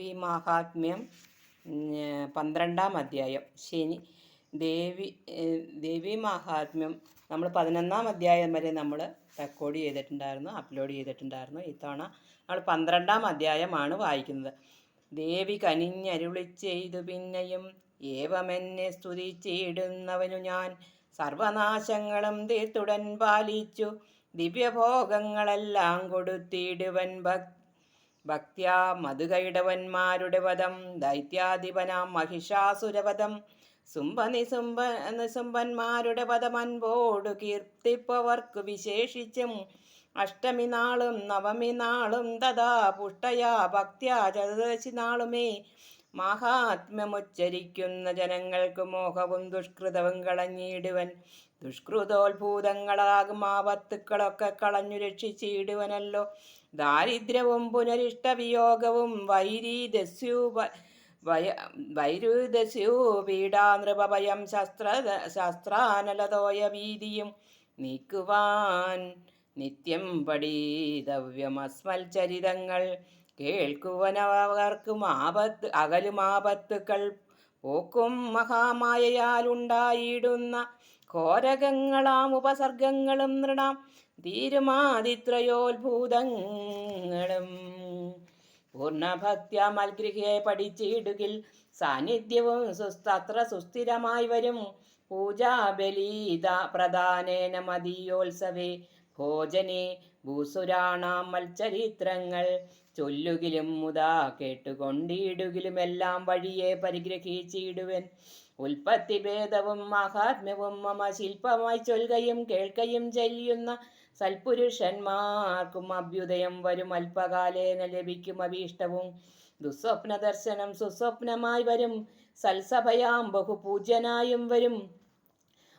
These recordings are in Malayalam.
ദേവി മാഹാത്മ്യം പന്ത്രണ്ടാം അധ്യായം. ശനി ദേവി ദേവി മാഹാത്മ്യം നമ്മൾ പതിനൊന്നാം അധ്യായം വരെ നമ്മൾ റെക്കോർഡ് ചെയ്തിട്ടുണ്ടായിരുന്നു അപ്ലോഡ് ചെയ്തിട്ടുണ്ടായിരുന്നു. ഇത്തവണ നമ്മൾ പന്ത്രണ്ടാം അധ്യായമാണ് വായിക്കുന്നത്. ദേവി കനിഞ്ഞരുളി ചെയ്തു പിന്നെയും ഏവമെന്നെ സ്തുതിച്ചിടുന്നവനു ഞാൻ സർവനാശങ്ങളും തീർത്തുടൻ പാലിച്ചു. ദിവ്യഭോഗങ്ങളെല്ലാം കൊടുത്തിടുവൻ ഭക് ഭക്ത്യാ മധുകൈടവന്മാരുടെ വധം ദൈത്യാധിപനാം മഹിഷാസുരവധം. സുംഭനിസുംഭ നിസുംഭന്മാരുടെ വധം അൻപോടു കീർത്തിപ്പവർക്കു വിശേഷിച്ചും. അഷ്ടമി നാളും നവമി നാളും തഥാ പുഷ്ടയാ ഭക്ത്യാ ചതുർദശി നാളുമേ. മാഹാത്മ്യമുച്ചരിക്കുന്ന ജനങ്ങൾക്ക് മോഹവും ദുഷ്കൃതവും കളഞ്ഞിടുവൻ. ദുഷ്കൃതോത്ഭൂതങ്ങളാകും ആപത്തുക്കളൊക്കെ കളഞ്ഞു രക്ഷിച്ചിടുവനല്ലോ. ദാരിദ്ര്യവും പുനരിഷ്ടവിയോഗവും വൈരീദസ്യൂപ വയ വൈരുദസ്യൂ പീഡാനൃപഭയം ശസ്ത്ര ശസ്ത്രാനലതോയ ഭീതിയും നീക്കുവാൻ നിത്യം പടീതവ്യമസ്മൽ ചരിതങ്ങൾ കേൾക്കുവനവർക്കും ആപത്ത് അകലും ആപത്തുക്കൾ പോക്കും മഹാമായയാലുണ്ടായിടുന്ന ഘോരകങ്ങളാം ഉപസർഗങ്ങളും നൃണാം തീരുമാതിത്രയോത്ഭൂതങ്ങളും. പൂർണഭക്ത്യ മൽഗൃഹിയെ പഠിച്ചിടുകിൽ സാന്നിധ്യവും സുസ്തത്ര സുസ്ഥിരമായി വരും. പൂജാബലീത പ്രധാനേന മതീയോത്സവേ ഭോജനെ ഭൂസുരാണാം മത്സരിത്രങ്ങൾ. ചൊല്ലുകിലും മുതാ കേട്ടുകൊണ്ടിടുകിലുമെല്ലാം വഴിയെ പരിഗ്രഹിച്ചിടുവൻ. ഉൽപ്പത്തി ഭേദവും മഹാത്മ്യവും മമ ശില്പമായി ചൊൽകയും കേൾക്കയും ചെയ്യുന്ന സൽപുരുഷന്മാർക്കും അഭ്യുദയം വരും. അല്പകാലേന ലഭിക്കും അഭീഷ്ടവും. ദുസ്വപ്ന ദർശനം സുസ്വപ്നമായി വരും. സൽസഭയാം ബഹുപൂജ്യനായും വരും.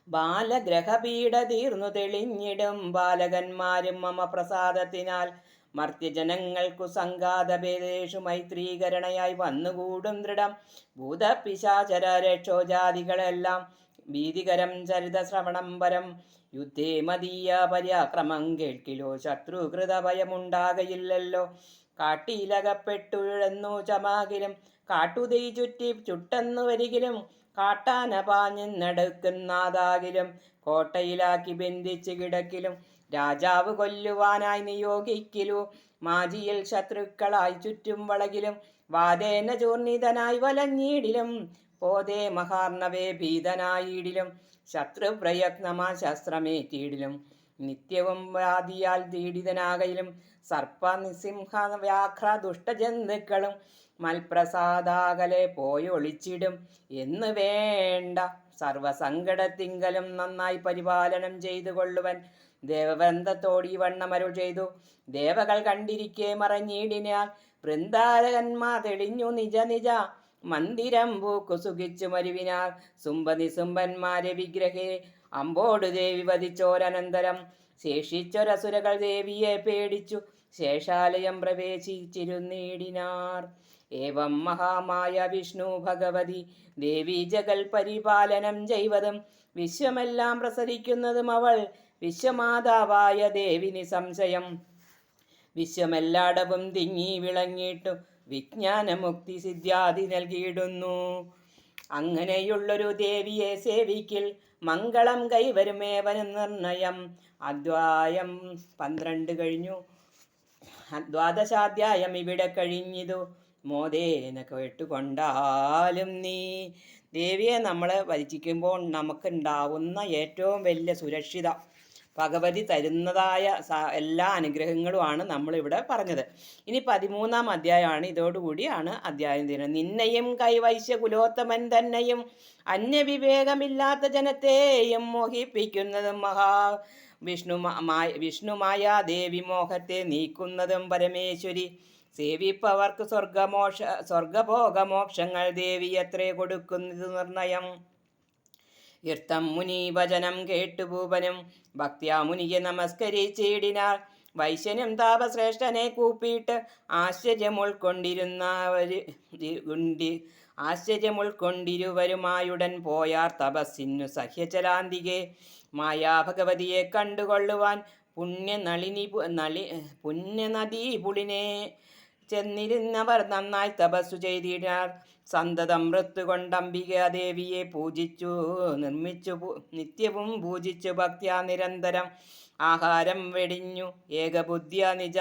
ബാലഗ്രഹപീഠ തീർന്നു തെളിഞ്ഞിടും ബാലകന്മാരും മമ പ്രസാദത്തിനാൽ മർത്യജനങ്ങൾക്കു സംഘാതഭേദേഷു മൈത്രീകരണയായി വന്നുകൂടും ദൃഢം. ഭൂതപിശാചര രക്ഷോജാതികളെല്ലാം ഭീതികരം ചരിത ശ്രവണം പരം. യുദ്ധേ മതീയ പരാക്രമം കേൾക്കിലോ ശത്രുകൃത ഭയമുണ്ടാകയില്ലല്ലോ. കാട്ടിയിലകപ്പെട്ടുഴന്നു ചമാകിലും കാട്ടുതീ ചുറ്റി ചുട്ടെന്നു വരികിലും കാട്ടാന പാഞ്ഞെന്നടുക്കുന്നാതാകിലും കോട്ടയിലാക്കി ബന്ധിച്ച് കിടക്കിലും. രാജാവ് കൊല്ലുവാനായി നിയോഗിക്കിലു. മാജിയിൽ ശത്രുക്കളായി ചുറ്റും വളകിലും. വാതേന ചൂർണിതനായി വലഞ്ഞീടിലും. പോതേ മഹാർണവേ ഭീതനായിടിലും. ശത്രുപ്രയത്നമാ ശസ്ത്രമേറ്റിടിലും. നിത്യവും വ്യാധിയാൽ പീഡിതനാകയിലും സർപ്പ നിസിംഹ വ്യാഘ്ര ദുഷ്ടജന്തുക്കളും മൽപ്രസാദാകലെ പോയി ഒളിച്ചിടും. എന്ന് വേണ്ട സർവസങ്കടത്തിങ്കലും നന്നായി പരിപാലനം ചെയ്തു കൊള്ളുവൻ. ദേവവൃന്ദത്തോടി വണ്ണമരു ചെയ്തു. ദേവകൾ കണ്ടിരിക്കെ മറഞ്ഞിടിനാൽ വൃന്ദാരകന്മാർ തെളിഞ്ഞു നിജ നിജ മന്ദിരം പൂക്കു സുഖിച്ചു മരുവിനാൽ. സുംബനിസുംബന്മാരെ വിഗ്രഹേ അമ്പോട് ദേവി വധിച്ചോരനന്തരം. ശേഷിച്ചൊരസുരകൾ ദേവിയെ പേടിച്ചു. ശേഷാലയം പ്രവേശിച്ചിരുന്നേടിനാർ. ഏവം മഹാമായ വിഷ്ണു ഭഗവതി ദേവി ജഗൽ പരിപാലനം ചെയ്വതും വിശ്വമെല്ലാം പ്രസരിക്കുന്നതും അവൾ വിശ്വമാതാവായ ദേവി നിസംശയം വിശ്വമെല്ലാടവും തിങ്ങി വിളങ്ങിയിട്ടു വിജ്ഞാനമുക്തി സിദ്ധ്യാതി നൽകിയിടുന്നു. അങ്ങനെയുള്ളൊരു ദേവിയെ സേവിക്കിൽ മംഗളം കൈവരുമേവനും നിർണയം. അദ്വായം പന്ത്രണ്ട് കഴിഞ്ഞു. ദ്വാദശാധ്യായം ഇവിടെ കഴിഞ്ഞിതു. മോദേന കേട്ടുകൊണ്ടാലും നീ ദേവിയെ നമ്മൾ വരിച്ചിക്കുമ്പോൾ നമുക്കുണ്ടാവുന്ന ഏറ്റവും വലിയ സുരക്ഷിത. ഭഗവതി തരുന്നതായ എല്ലാ അനുഗ്രഹങ്ങളുമാണ് നമ്മളിവിടെ പറഞ്ഞത്. ഇനി പതിമൂന്നാം അധ്യായമാണ് ഇതോടുകൂടിയാണ് അധ്യായം തീരുന്നത്. നിന്നെയും കൈവൈശ്യ കുലോത്തമൻ തന്നെയും അന്യവിവേകമില്ലാത്ത ജനത്തെയും മോഹിപ്പിക്കുന്നതും മഹാ വിഷ്ണു വിഷ്ണുമായ ദേവി മോഹത്തെ നീക്കുന്നതും പരമേശ്വരി. സേവിപ്പവർക്ക് സ്വർഗമോക്ഷ സ്വർഗഭോഗമോക്ഷങ്ങൾ ദേവി എത്രേ കൊടുക്കുന്നത് നിർണയം. ഇർത്തം മുനി വചനം കേട്ടു ഭൂപനും. ഭക്തിയാ മുനിയെ നമസ്കരിച്ചിടിനാർ. വൈശ്യനും താപശ്രേഷ്ഠനെ കൂപ്പിയിട്ട് ആശ്ചര്യം ഉൾക്കൊണ്ടിരുന്നവര് ആശ്ചര്യം ഉൾക്കൊണ്ടിരുവരുമായുടൻ പോയാർ തപസ്സിനു സഹ്യചലാന്തികെ. മായാഭഗവതിയെ കണ്ടുകൊള്ളുവാൻ പുണ്യ നളിനി നളി പുണ്യനദീ പുളിനെ ചെന്നിരുന്നവർ നന്നായി തപസ്സു ചെയ്തിടാർ. സന്തതം മൃത്തുകൊണ്ടംബിക ദേവിയെ പൂജിച്ചു നിർമ്മിച്ചു നിത്യവും പൂജിച്ചു ഭക്തിയാ നിരന്തരം ആഹാരം വെടിഞ്ഞു. ഏകബുദ്ധ്യ നിജ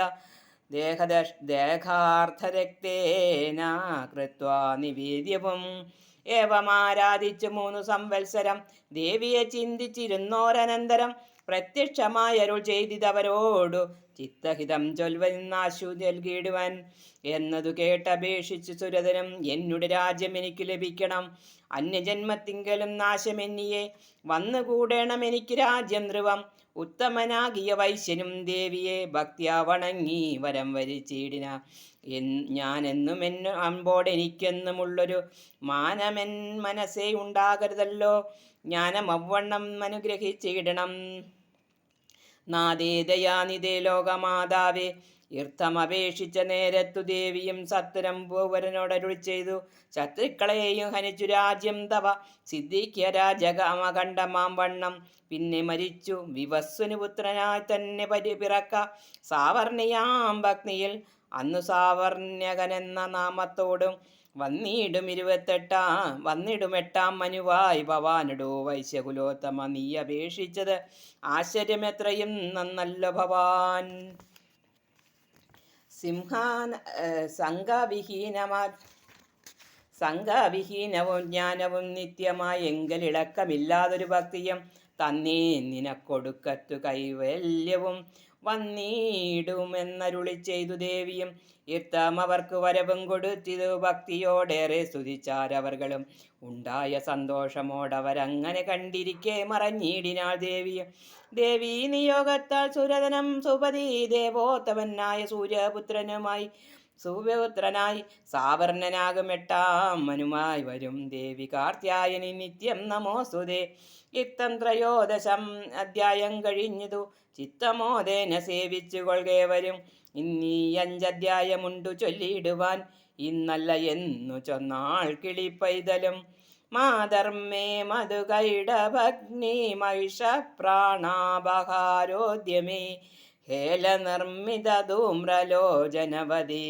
ദേഹദശ ദേഹാർത്ഥരക്തേന കൃത്വ നിവേദ്യവും. ഏവമാരാധിച്ചു മൂന്നു സംവത്സരം ദേവിയെ ചിന്തിച്ചിരുന്നോരനന്തരം പ്രത്യക്ഷമായി അരുൾ ചെയ്തിതവരോടു ചിത്തഹിതം ചൊൽവനാശു നൽകിയിടുവാൻ എന്നതു കേട്ടപേക്ഷിച്ചു സുരതനും എന്നുടെ രാജ്യം എനിക്ക് ലഭിക്കണം. അന്യജന്മത്തിങ്കലും നാശമെന്നിയെ. വന്നുകൂടണം എനിക്ക് രാജ്യം ധ്രുവം. ഉത്തമനാകിയ വൈശ്യനും ദേവിയെ ഭക്തിയാ വണങ്ങി വരം വരിച്ചിടിന. ഞാനെന്നും എന്നു അമ്പോടെനിക്കെന്നുമുള്ളൊരു മാനമെൻ മനസ്സേ ഉണ്ടാകരുതല്ലോ. ജ്ഞാനം അവണ്ണം അനുഗ്രഹിച്ചിടണം. നാദേ ദയാനിതേ ലോകമാതാവേ. ഈർത്ഥമപേക്ഷിച്ച നേരത്തു ദേവിയും സത്വരം ഭൂവരനോടരുൾ ചെയ്തു. ശത്രുക്കളെയും ഹനിച്ചു രാജ്യം തവ. സിദ്ധിക്യ രാജകമകണ്ഠമാം വണ്ണം. പിന്നെ മരിച്ചു. വിവസ്വനു പുത്രനായി തന്നെ പരിപിറക്ക സാവർണിയാം ഭക്തിയിൽ അന്നു സാവർണ്യകനെന്ന നാമത്തോടും വന്നിടും ഇരുപത്തെട്ടാം വന്നിടും എട്ടാം മനുവായി ഭവാനിടോ വൈശ്യകുലോത്തമ നീ അപേക്ഷിച്ചത് ആശ്ചര്യമെത്രയും നന്നല്ല ഭവാൻ. സിംഹാന സംഘവിഹീനമാ സംഘവിഹീനവും ജ്ഞാനവും നിത്യമായി എങ്കലിളക്കമില്ലാതൊരു ഭക്തിയും തന്നേ നിനക്കൊടുക്കത്തു കൈവല്യവും. വന്നിടുമെന്നരുളി ചെയ്തു ദേവിയും. ഇത്തം അവർക്ക് വരവും കൊടുത്തിതു. ഭക്തിയോടേറെ സ്തുതിച്ചാരവർകളും. ഉണ്ടായ സന്തോഷമോടവരങ്ങനെ കണ്ടിരിക്കെ മറഞ്ഞിടിനാൾ ദേവിയും ദേവീ നിയോഗത്താൽ സുരതനം സുപതി ദേവോത്തമനായ സൂര്യപുത്രനുമായി സൂര്യപുത്രനായി സാവർണനാകും എട്ടാം മനുമായി വരും ദേവി കാർത്യായനി നിത്യം നമോസ്തുതേ ഇത്തം ത്രയോദശം അധ്യായം കഴിഞ്ഞതു. ചിത്തമോദേന സേവിച്ചു കൊள்കേവരും ഇന്നീ അഞ്ചധ്യായമുണ്ടു ചൊല്ലിയിടുവാൻ. ഇന്നല്ല എന്നു ചൊന്നാൾ കിളിപ്പൈതലും മാധർമ്മേ മധുകൈടഭഗ്നി മഹിഷ പ്രാണാപഹാരോദ്യമേ ഹേല നിർമ്മിത ധൂമ്രലോചനവതി.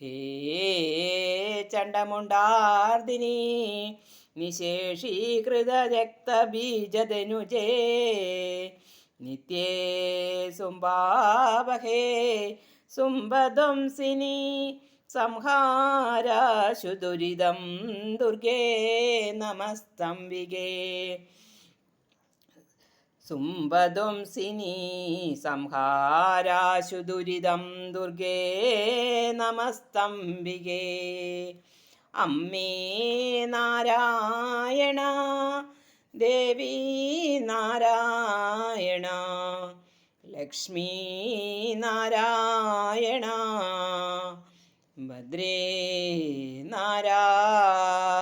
ഹേ ചണ്ടമുണ്ടാർദിനി നിശേഷീകൃത രക്തബീജതനുജേ നിത്യേ സുംബാവഹേ സുംബധ്വംസിനി സംഹാരാശു ദുരിതം ദുർഗേ നമസ്തംബികേ സുംബധ്വംസിനി സംഹാരാശു ദുരിതം ദുർഗേ നമസ്തംബികേ. അമ്മേ നാരായണ ദേവി നാരായണ ലക്ഷ്മി നാരായണ ഭദ്രേ നാരായണ